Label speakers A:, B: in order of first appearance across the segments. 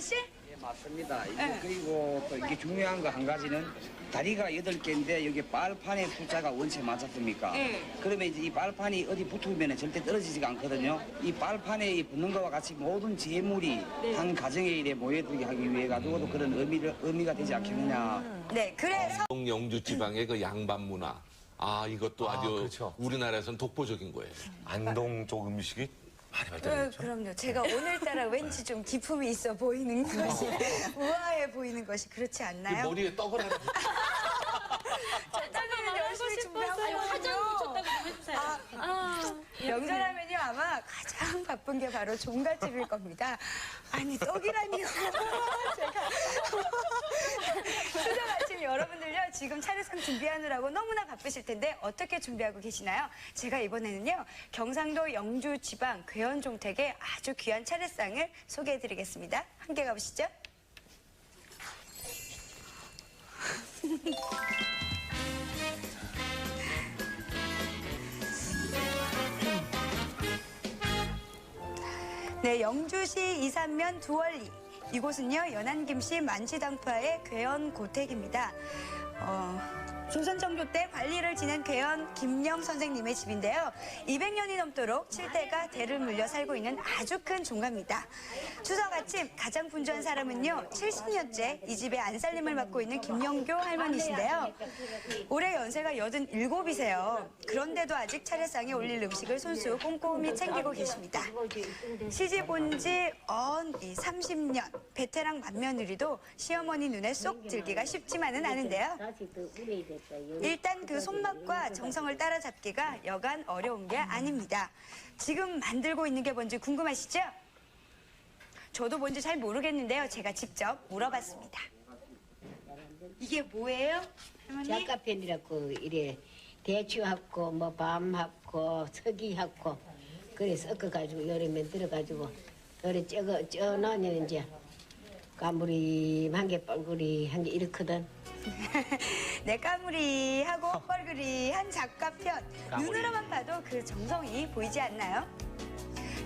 A: 아저씨?
B: 예, 맞습니다. 이제
A: 네.
B: 그리고 또 이게 중요한 거 한 가지는 다리가 여덟 개인데 여기 빨판의 숫자가 원체 맞았습니까?
A: 네.
B: 그러면 이제 이 빨판이 어디 붙으면 절대 떨어지지가 않거든요. 이 빨판에 이 붙는 거와 같이 모든 재물이
A: 네.
B: 한 가정에 이래 모여들게 하기 위해 가지고도 그런 의미를, 의미가 되지 않겠느냐.
A: 네, 그래서
C: 영주 지방의 그 양반 문화. 아, 이것도
D: 아,
C: 아, 주
D: 그렇죠.
C: 우리나라에서는 독보적인 거예요.
D: 안동 쪽 음식이 많이
A: 어,
D: 발달했죠.
A: 그럼요. 제가 오늘따라 왠지 좀 기품이 있어 보이는 것이 우아해 보이는 것이 그렇지
C: 이
A: 않나요?
C: 머리에 떡을 하나 붙여.
A: 저는 열심히 준비하고
E: 화장
A: 있거든요.
E: 붙였다고 좀 해주세요.
A: 아, 명절하면요 아마 가장 바쁜 게 바로 종갓집일 겁니다. 아니 떡이라니요. 제가 수저 아침 여러분들요 지금 차례상 준비하느라고 너무나 바쁘실 텐데 어떻게 준비하고 계시나요? 제가 이번에는요 경상도 영주 지방 괴원 종택의 아주 귀한 차례상을 소개해드리겠습니다. 함께 가보시죠. 네, 영주시 이산면 두월리. 이곳은요, 연안김씨 만지당파의 괴연 고택입니다. 어, 조선정조 때 관리를 지낸 괴연 김영 선생님의 집인데요. 200년이 넘도록 칠대가 대를 물려 살고 있는 아주 큰 종가입니다. 추석 아침 가장 분주한 사람은요, 70년째 이 집의 안살림을 맡고 있는 김영교 할머니신데요. 올해 연세가 87이세요. 그런데도 아직 차례상에 올릴 음식을 손수 꼼꼼히 챙기고 계십니다. 시집 온 지 언 30년, 베테랑 맏며느리도 시어머니 눈에 쏙 들기가 쉽지만은 않은데요. 일단 그 손맛과 정성을 따라잡기가 여간 어려운 게 아닙니다. 지금 만들고 있는 게 뭔지 궁금하시죠? 저도 뭔지 잘 모르겠는데요. 제가 직접 물어봤습니다. 이게 뭐예요? 할머니?
F: 작가편이라고 이래 대추하고 뭐 밤하고 서기하고 그래 섞어가지고 요래 만들어가지고 요래 쪄거 쪄놓으면 이제 가물이 한개 뻘구리 한 개 이렇거든
A: 네, 까무리 하고 뻘그리 한 작가편. 눈으로만 봐도 그 정성이 보이지 않나요?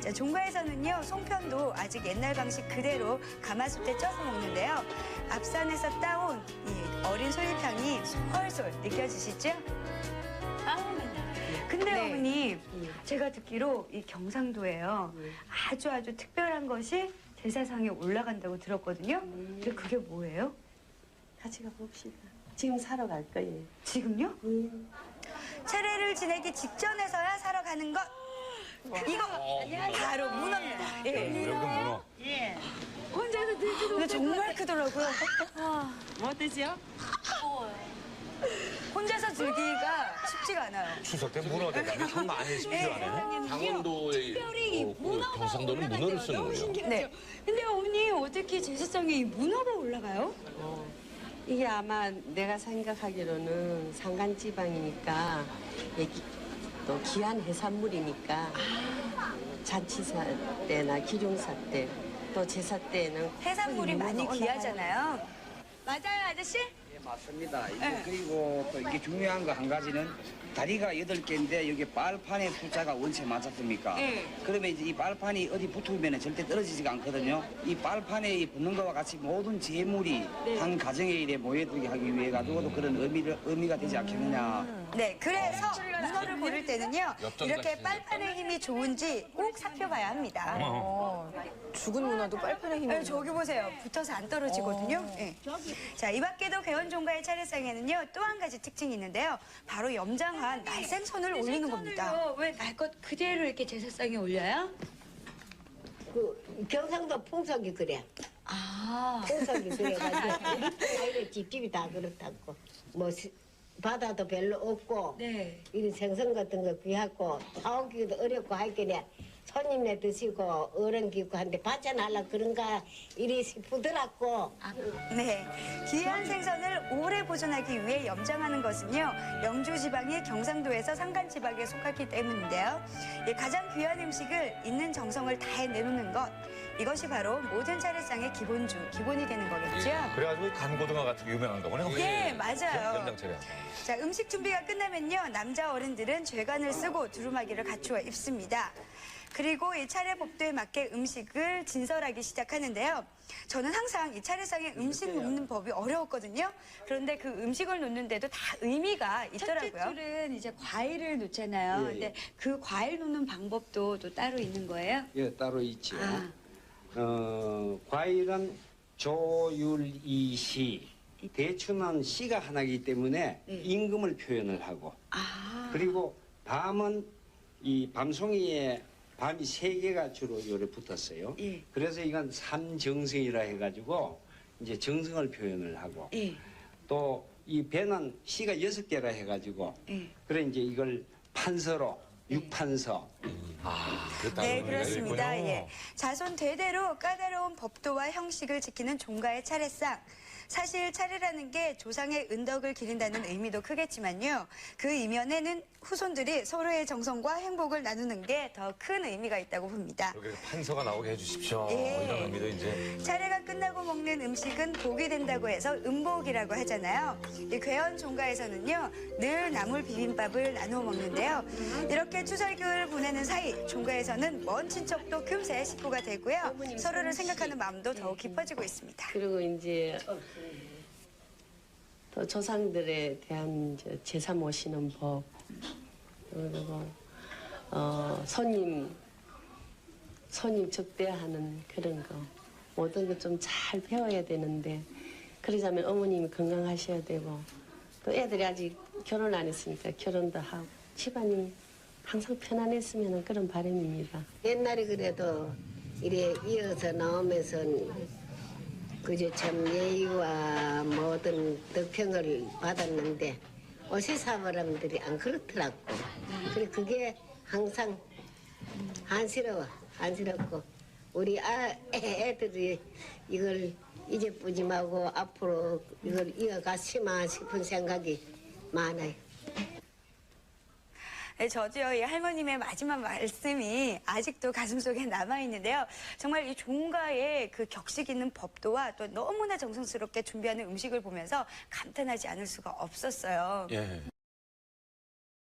A: 자, 종가에서는요, 송편도 아직 옛날 방식 그대로 가마솥에 쪄서 먹는데요. 앞산에서 따온 이 어린 소일향이 솔솔 느껴지시죠? 근데
E: 네.
A: 어머니, 제가 듣기로 이 경상도에요. 아주 아주 특별한 것이 제사상에 올라간다고 들었거든요. 근데 그게 뭐예요?
G: 같이 가봅시다. 지금 사러 갈 거예요.
A: 지금요? 차례를 지내기 직전에서야 사러 가는 것. 이거 바로 문어입니다. 예.
D: 여기 문어.
A: 혼자서 들지도 근데 정말 크더라고요.
G: 뭐 어떠지요?
A: 혼자서 들기가 쉽지가 않아요.
D: 추석 때 문어 대가리 장난 아니에요. 심지어네.
C: 강원도의 어, 그 경상도는 문어를 쓰는군요.
A: 네. 근데 어머니 어떻게 제사상에 이 문어가 올라가요?
G: 이게 아마 내가 생각하기로는 산간지방이니까 여기 또 귀한 해산물이니까 잔치사 때나 기룡사 때 또 제사 때는
A: 해산물이 많이 귀하잖아요. 맞아요, 아저씨?
B: 예, 맞습니다. 이제
A: 네.
B: 그리고 또 이게 중요한 거 한 가지는 다리가 여덟 개인데 여기 빨판의 숫자가 원체 맞았습니까?
A: 네.
B: 그러면 이제 이 빨판이 어디 붙으면 절대 떨어지지가 않거든요. 이 빨판에 이 붙는 거와 같이 모든 재물이
A: 네.
B: 한 가정에 이래 모여들게 하기 위해 가지고도 그런 의미를, 의미가 되지 않겠느냐.
A: 네, 그래서 문어를 고를 때는요, 이렇게 빨판의 힘이 좋은지 꼭 살펴봐야 합니다.
E: 죽은 문어도 빨판에 힘이
A: 네, 저기 보세요. 붙어서 안 떨어지거든요. 네. 자, 이 밖에도 개원 종가의 차례상에는요, 또 한 가지 특징이 있는데요. 바로 염장한 날생선을 올리는 겁니다. 왜 날 것 그대로 이렇게 제사상에 올려요?
F: 그 경상도 풍속이 그래
A: 아.
F: 풍속이 그래가지고 우리 집집이 다 그렇다고 뭐 시- 바다도 별로 없고
A: 네.
F: 이런 생선 같은 거 귀하고 사오기도 어렵고 하겠네 손님네 드시고 어른 기고 한데 반찬하려 그런가 이리 부드럽고
A: 네. 귀한 생선을 오래 보존하기 위해 염장하는 것은요, 영주 지방이 경상도에서 산간 지방에 속하기 때문인데요. 예, 가장 귀한 음식을 있는 정성을 다해 내놓는 것. 이것이 바로 모든 차례상의 기본주, 기본이 되는 거겠죠?
D: 그래가지고 간고등어 같은 게 유명한가 보네.
A: 네, 맞아요.
D: 현장 차량.
A: 자, 음식 준비가 끝나면요. 남자 어른들은 죄관을 쓰고 두루마기를 갖추어 입습니다. 그리고 이 차례 법도에 맞게 음식을 진설하기 시작하는데요. 저는 항상 이 차례상에 음식 놓는 법이 어려웠거든요. 그런데 그 음식을 놓는데도 다 의미가 있더라고요.
H: 첫째 줄은 이제 과일을 놓잖아요.
I: 예, 예.
H: 근데 그 과일 놓는 방법도 또 따로 있는 거예요?
I: 예, 따로 있죠.
H: 아.
I: 어, 과일은 조율이시 대추는 시가 하나이기 때문에
H: 네.
I: 임금을 표현을 하고
H: 아.
I: 그리고 밤은 이 밤송이에 밤이 세 개가 주로 요래 붙었어요.
H: 예.
I: 그래서 이건 삼정성이라 해가지고 이제 정성을 표현을 하고
H: 예.
I: 또 이 배는 시가 여섯 개라 해가지고
H: 예.
I: 그래 이제 이걸 판서로 육판서
C: 아, 그
A: 네, 그렇습니다. 예. 자손 대대로 까다로운 법도와 형식을 지키는 종가의 차례상. 사실 차례라는 게 조상의 은덕을 기린다는 의미도 크겠지만요. 그 이면에는 후손들이 서로의 정성과 행복을 나누는 게 더 큰 의미가 있다고 봅니다.
D: 이렇게 판서가 나오게 해주십시오.
A: 예.
D: 이런 의미도 이제
A: 차례가 먹는 음식은 복이 된다고 해서 음복이라고 하잖아요. 이 괴원 종가에서는요 늘 나물 비빔밥을 나누어 먹는데요. 이렇게 추설기를 보내는 사이 종가에서는 먼 친척도 금세 식구가 되고요. 서로를 생각하는 마음도 더욱 깊어지고 있습니다.
G: 그리고 이제 또 조상들에 대한 제사 모시는 법 그리고 어, 손님 손님 접대하는 그런 거 모든 거좀잘 배워야 되는데 그러자면 어머님이 건강하셔야 되고 또 애들이 아직 결혼 안 했으니까 결혼도 하고 집안이 항상 편안했으면 그런 바람입니다.
F: 옛날에 그래도 이래 이어서 나오면서 그저 참 예의와 모든 덕평을 받았는데 어세 사람들이 안 그렇더라고. 그래 그게 항상 안쓰러워, 안쓰럽고 우리 아, 애- 애들이 이걸 이제 뿌지 말고 앞으로 이걸 이어갔으면 싶은 생각이 많아요.
A: 네, 저도요, 이 할머님의 마지막 말씀이 아직도 가슴속에 남아있는데요. 정말 이 종가의 그 격식 있는 법도와 또 너무나 정성스럽게 준비하는 음식을 보면서 감탄하지 않을 수가 없었어요.
C: 예.